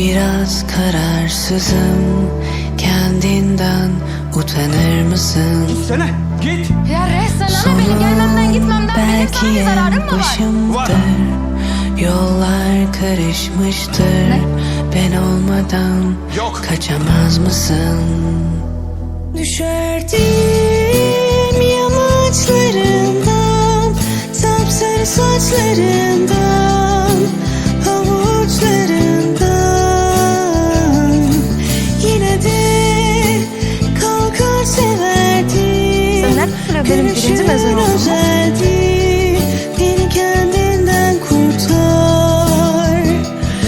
Biraz kararsızım Kendinden utanır mısın? Sene git. Ya resmen ana benim gelmemden gitmemden benim belki sana bir zararım en mı var? başımdır Yollar karışmıştır Ben olmadan Yok. kaçamaz mısın? Düşerdim yamaçlarından Sapsarı saçlarından benim birinci mezun özeldi